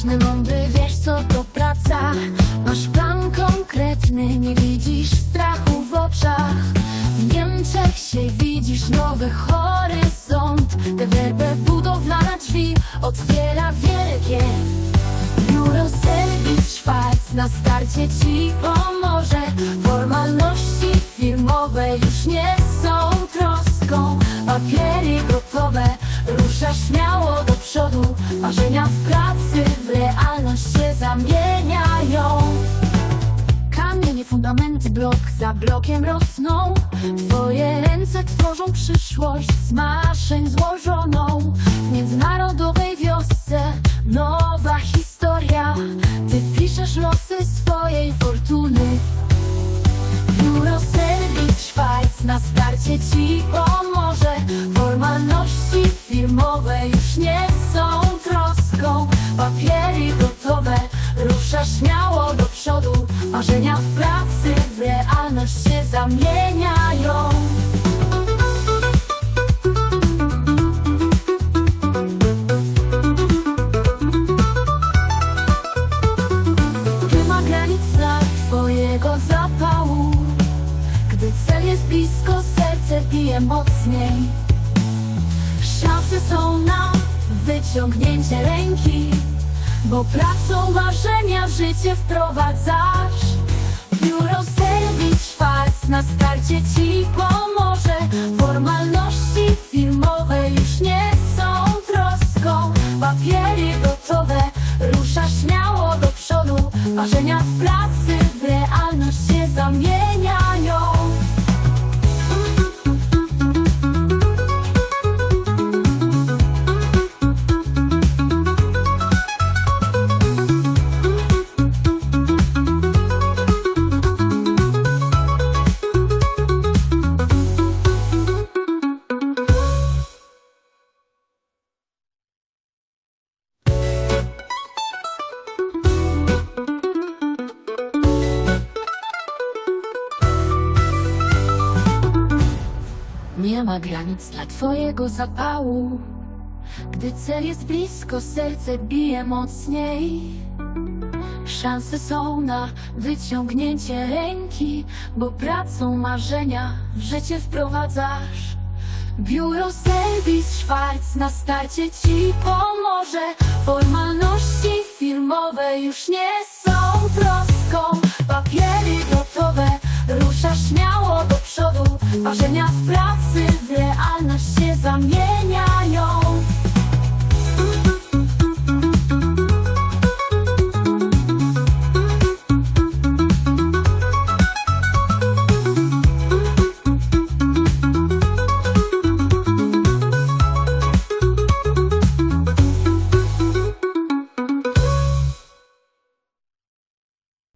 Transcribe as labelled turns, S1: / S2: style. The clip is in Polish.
S1: Grzeczny, mądry, wiesz co to praca. Masz plan konkretny, nie widzisz strachu w oczach. W Niemczech się widzisz nowy horyzont. DWB budowlana drzwi otwiera wielkie Biuro serwis Szwajc na starcie ci pomoże. Formalności firmowe już nie są troską. Papiery gotowe, ruszasz śmiało do przodu. Marzenia w pracy zamieniają. Kamienie, fundamenty, blok za blokiem rosną. Twoje ręce tworzą przyszłość z maszyn złożoną rusza śmiało do przodu Marzenia w pracy w realność się zamieniają. Nie ma granic dla twojego zapału. Gdy cel jest blisko, serce bije mocniej. Szanse są na wyciągnięcie ręki Bo pracą marzenia w życie wprowadzasz. Biuro Serwis Szwajc na starcie ci pomoże. Formalności firmowe już nie są troską. Papiery gotowe, rusza śmiało do przodu. Marzenia w pracy w realność się zamieniają Nie ma granic dla twojego zapału. Gdy cel jest blisko, serce bije mocniej. Szanse są na wyciągnięcie ręki Bo pracą marzenia w życie wprowadzasz. Biuro Serwis Szwajc na starcie ci pomoże. Formalności firmowe już nie są troską. Papiery gotowe, rusza śmiało do przodu. Marzenia w pracy some yeah.